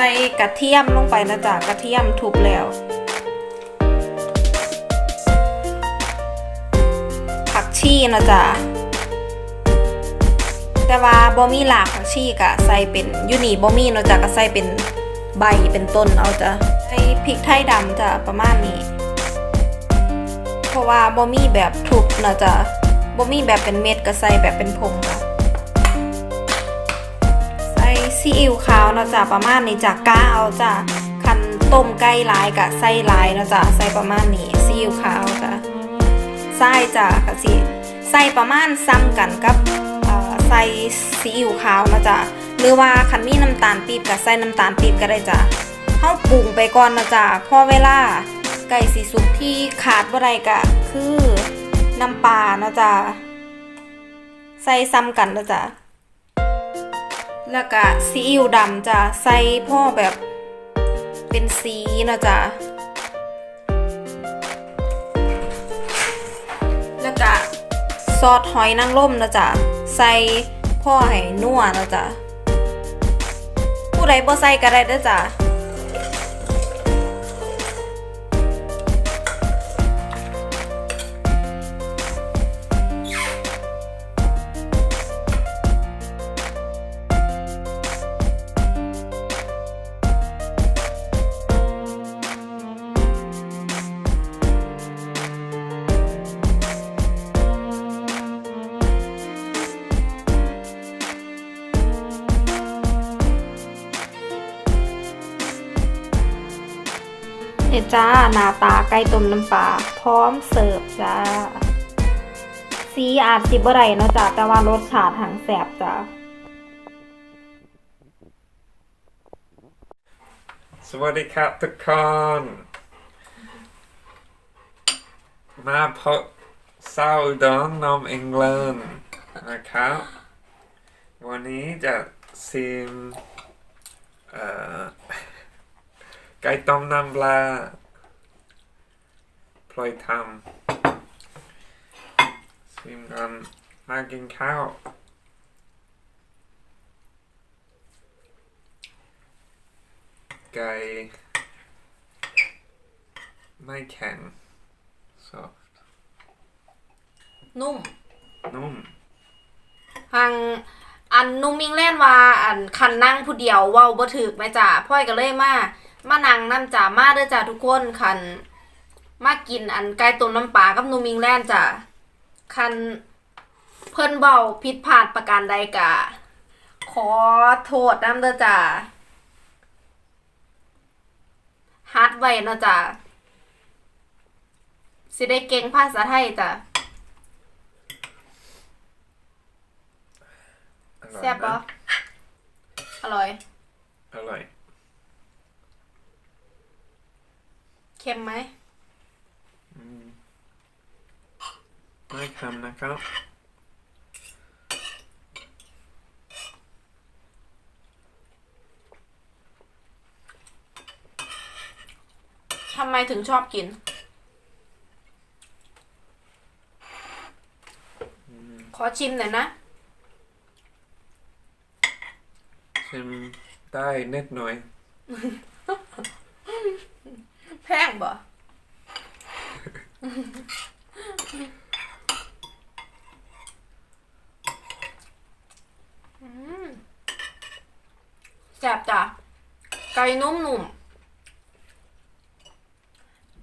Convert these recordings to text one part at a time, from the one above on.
ส่กระเทียมลงไปนะจ๊ะกระเทียมทุบแล้ว ผักชีนะจ๊ะแต่ว่าบ่มีหลากผักชีกะใส่เป็นยูนี่บ่มีเนาะจ๊ะก็ใส่เป็นใบเป็นต้นเอาจ้ะใส่พริกไทยดำจ้ะประมาณนี้ เพราะว่าบ่มีแบบทุบนะจ๊ะบ่มีแบบเป็นเม็ดก็ใส่แบบเป็นผง ซีอิ๊วขาวเนาะจ้ะประมาณนี้จ้ะก้าเอาจ้ะคันต้มไก่ลายกะใส่หลายเนาะจ้ะใส่ประมาณนี้ซีอิ๊วขาวจ้ะใส่จ้ะกะสิใส่ประมาณซ้ำกันกับใส่ซีอิ๊วขาวเนาะจ้ะหรือว่าคันมีน้ำตาลปี๊บกะใส่น้ำตาลปี๊บก็ได้จ้ะเฮาปรุงไปก่อนนะจ้ะพอเวลาไก่สิสุกที่ขาดบ่ได้กะคือน้ำปลาเนาะจ้ะใส่ซ้ำกันนะจ้ะ แล้วก็ซีอิ๊วดำจะใส่พ่อแบบเป็นสีนะจ๊ะแล้วก็ซอสหอยนางรมนะจ๊ะใส่พ่อให้นัวนะจ๊ะผู้ใดบ่ใส่ก็ได้เด้อจ้ะ เนี่ยจ้าหน้าตาไก่ต้มน้ำปลาพร้อมเสิร์ฟจ้า สีอาจสิบ่ได้เนาะจ้ะแต่ว่ารสชาติหังแสบจ้าสวัสดีครับทุกคนมาพบซาอุดองนมอังกฤษนะครับ วันนี้จะซิมเอ่อ ไก่ต้มน้ำปลาพลอยทำซิมกันมากินข้าวไก่ไม่แข็ง soft นุ่ม นุ่มหังอันนุ่มมิงเล่นว่า อันคันนั่งผู้เดียวเว้าบ่ถึกแม่จ้าพ่อยก็เลยมา มานั่งนํจ้ามาเด้อจ้าทุกคนคันมากินอันไก่ต้มน้ำปลากับนุ่มมิงแล่นจ้าคันเพิ่นเบาผิดพลาดประการใดกะ ขอโทษนํเด้อจ้าฮัดไว้เนาะจ้าสิได้เก่งภาษาไทยจ้ะอร่อยแซ่บปะนะอร่อย อร่อย เค็มไหมอืมไม่คำนะครับ ทำไมถึงชอบกิน ขอชิมหน่อยนะ ชิมได้นิดหน่อย แพงบ่แซ่บจ้ะ ไก่นุ่มหนุ่ม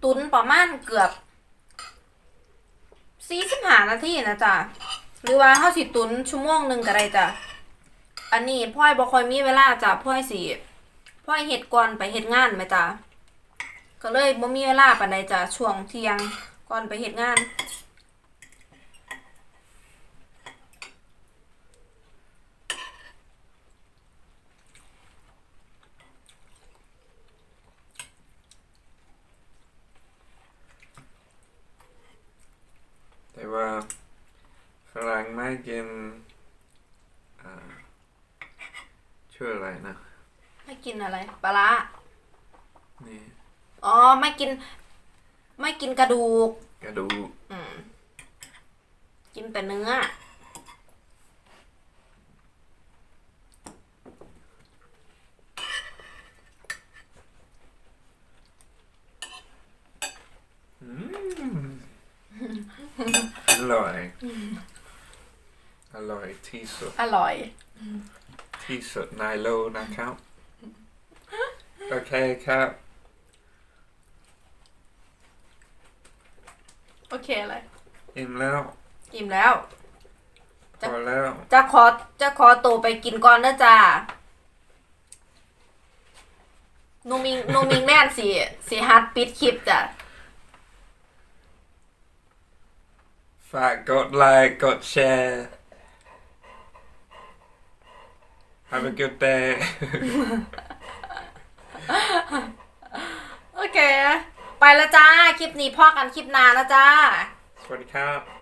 ตุนประมาณเกือบสี่สิบห้านาทีนะจ๊ะหรือว่าเฮาสิตุนชั่วโมงหนึ่งก็ได้จ้ะ อันนี้พ่อยบ่ค่อยมีเวลาจ้ะพ่อยสิพ่อยเฮ็ดก่อนไปเฮ็ดงานไหมจ้ะ ก็เลยบ่มีเวลาปานใดจ้ะช่วงเที่ยงก่อนไปเฮ็ดงานแต่ว่าฝรั่งไม่กินอ่าชื่ออะไรนะ ไม่กินอะไร ปลาร้านี่ อ๋อไม่กิน ไม่กินกระดูก กระดูกกินแต่เนื้อออร่อย อร่อยที่สุด อร่อย ที่สุดในโลกนะครับ โอเคครับ เคเลยอิ่มแล้วอิ่มแล้ว พอแล้ว จะขอจะขอตัวไปกินก่อนนะจ้านูมิงนูมิงแม่นสิสิฮัดปิดคลิปจ้ะ ฝากกดไลค์กดแชร์ Have a good day โอเค ไป แล้วจ้า คลิปนี้พ่อกันคลิปหนาแล้วจ้า สวัสดีครับ